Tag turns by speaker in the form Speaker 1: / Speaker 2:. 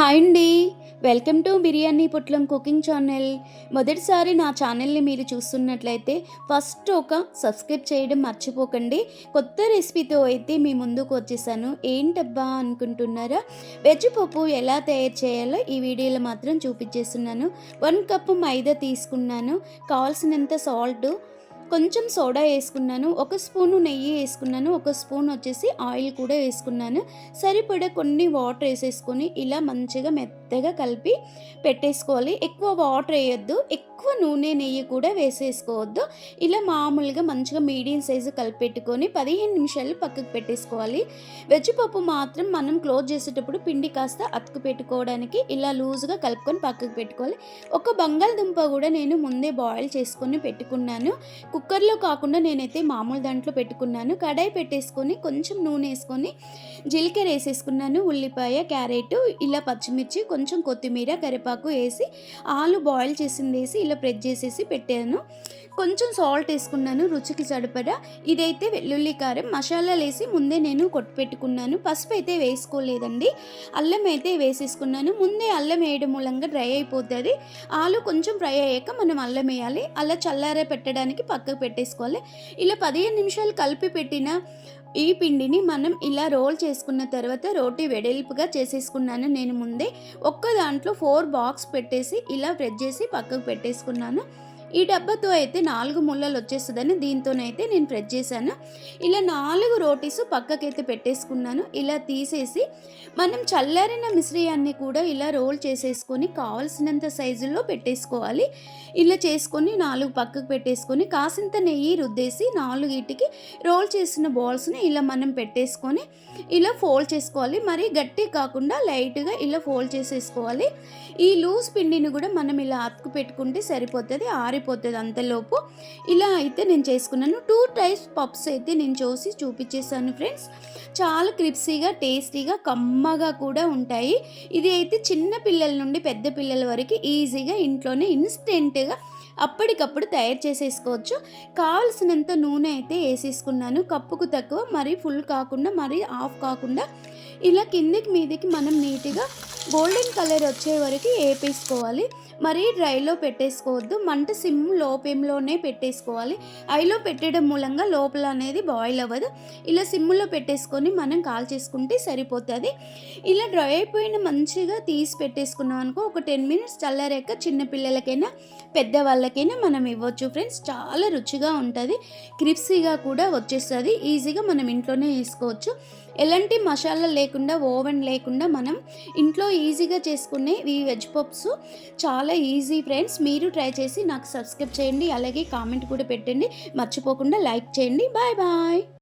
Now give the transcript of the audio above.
Speaker 1: Hi అండి. Welcome to biryani పుట్లం cooking channel. మొదటిసారి నా ఛానల్ని మీరు చూస్తున్నట్లయితే ఫస్ట్ ఒక సబ్స్క్రైబ్ చేయడం మర్చిపోకండి. కొత్త రెసిపీతో అయితే మీ ముందుకు వచ్చేసాను. ఏంటబ్బా అనుకుంటున్నారా? వెజ్ పప్పు ఎలా తయారు చేయాలో ఈ వీడియోలో మాత్రం చూపించేస్తున్నాను. వన్ కప్పు మైదా తీసుకున్నాను. కావాల్సినంత సాల్ట్ కొంచెం సోడా వేసుకున్నాను ఒక స్పూను నెయ్యి వేసుకున్నాను ఒక స్పూన్ వచ్చేసి ఆయిల్ కూడా వేసుకున్నాను. సరిపడే కొన్ని వాటర్ వేసేసుకొని ఇలా మంచిగా మెత్తగా కలిపి పెట్టేసుకోవాలి. ఎక్కువ వాటర్ వేయొద్దు ఎక్కువ నూనె నెయ్యి కూడా వేసేసుకోవద్దు. ఇలా మామూలుగా మంచిగా మీడియం సైజు కలిపెట్టుకొని పదిహేను నిమిషాలు పక్కకు పెట్టేసుకోవాలి. వెజ్ పప్పు మాత్రం మనం క్లోజ్ చేసేటప్పుడు పిండి కాస్త అతుకు పెట్టుకోవడానికి ఇలా లూజ్గా కలుపుకొని పక్కకు పెట్టుకోవాలి. ఒక బంగాళదుంప కూడా నేను ముందే బాయిల్ చేసుకొని పెట్టుకున్నాను. కుక్కర్లో కాకుండా నేనైతే మామూలు దాంట్లో పెట్టుకున్నాను. కడాయి పెట్టేసుకొని కొంచెం నూనె వేసుకొని జీలకర్ర వేసేసుకున్నాను ఉల్లిపాయ క్యారెట్ ఇలా పచ్చిమిర్చి కొంచెం కొత్తిమీర కరివేపాకు వేసి ఆలు బాయిల్ చేసింది వేసి ఇలా ప్రెస్ చేసేసి పెట్టాను. కొంచెం సాల్ట్ వేసుకున్నాను రుచికి సరిపడా. ఇదైతే వెల్లుల్లి కారం మసాలాలు వేసి ముందే నేను కొట్టి పెట్టుకున్నాను. పసుపు అయితే వేసుకోలేదండి. అల్లం అయితే వేసేసుకున్నాను. ముందే అల్లం వేయడం మూలంగా డ్రై అయిపోతుంది. ఆలు కొంచెం ఫ్రై అయ్యాక మనం అల్లం వేయాలి. అలా చల్లార పెట్టడానికి పక్క పక్కకు పెట్టేసుకోవాలి. ఇలా పదిహేను నిమిషాలు కలిపి పెట్టిన ఈ పిండిని మనం ఇలా రోల్ చేసుకున్న తర్వాత రోటీ వెడల్పుగా చేసేసుకున్నాను నేను ముందే. ఒక్క దాంట్లో ఫోర్ బాక్స్ పెట్టేసి ఇలా ప్రెస్ చేసి పక్కకు పెట్టేసుకున్నాను. ఈ డబ్బాతో అయితే నాలుగు ముళ్ళలు వచ్చేస్తుందని దీంతోనైతే నేను ప్రెస్ చేశాను. ఇలా నాలుగు రోటీస్ పక్కకైతే పెట్టేసుకున్నాను. ఇలా తీసేసి మనం చల్లారిన మిశ్రయాన్ని కూడా ఇలా రోల్ చేసేసుకొని కావాల్సినంత సైజులో పెట్టేసుకోవాలి. ఇలా చేసుకొని నాలుగు పక్కకు పెట్టేసుకొని కాసింత నెయ్యి రుద్దేసి నాలుగిటికి రోల్ చేసిన బాల్స్ని ఇలా మనం పెట్టేసుకొని ఇలా ఫోల్డ్ చేసుకోవాలి. మరి గట్టి కాకుండా లైట్గా ఇలా ఫోల్డ్ చేసేసుకోవాలి. ఈ లూజ్ పిండిని కూడా మనం ఇలా అతుకు పెట్టుకుంటే సరిపోతుంది. ఆరిపోతుంది అంతలోపు. ఇలా అయితే నేను చేసుకున్నాను. టూ టైప్స్ పప్స్ అయితే నేను చూసి చూపించేసాను ఫ్రెండ్స్ చాలా క్రిప్సీగా టేస్టీగా కమ్మగా కూడా ఉంటాయి. ఇది అయితే చిన్న పిల్లల నుండి పెద్ద పిల్లల వరకు ఈజీగా ఇంట్లోనే ఇన్స్టెంట్గా అప్పటికప్పుడు తయారు చేసేసుకోవచ్చు. కావలసినంత నూనె అయితే వేసేసుకున్నాను. కప్పుకు తక్కువ మరీ ఫుల్ కాకుండా మరీ ఆఫ్ కాకుండా. ఇలా కిందికి మీదికి మనం నీట్గా గోల్డెన్ కలర్ వచ్చే వరకు వేపేసుకోవాలి. మరీ డ్రైలో పెట్టేసుకోవద్దు. మంట సిమ్ లోపేంలోనే పెట్టేసుకోవాలి. ఐలో పెట్టడం మూలంగా లోపల అనేది బాయిల్ అవ్వదు. ఇలా సిమ్లో పెట్టేసుకొని మనం కాల్ చేసుకుంటే సరిపోతుంది. ఇలా డ్రై అయిపోయిన మంచిగా తీసి పెట్టేసుకున్నాం అనుకో ఒక టెన్ మినిట్స్ చల్లారాక చిన్నపిల్లలకైనా పెద్దవాళ్ళకైనా మనం ఇవ్వచ్చు ఫ్రెండ్స్ చాలా రుచిగా ఉంటుంది. క్రిప్సీగా కూడా వచ్చేస్తుంది. ఈజీగా మనం ఇంట్లోనే వేసుకోవచ్చు. ఎలాంటి మసాలా లేకుండా ఓవెన్ లేకుండా మనం ఇంట్లో ఈజీగా చేసుకునే ఈ వెజ్ పప్స్ చాలా ఈజీ ఫ్రెండ్స్. మీరు ట్రై చేసి నాకు సబ్స్క్రైబ్ చేయండి అలాగే కామెంట్ కూడా పెట్టండి. మర్చిపోకుండా లైక్ చేయండి. Bye bye.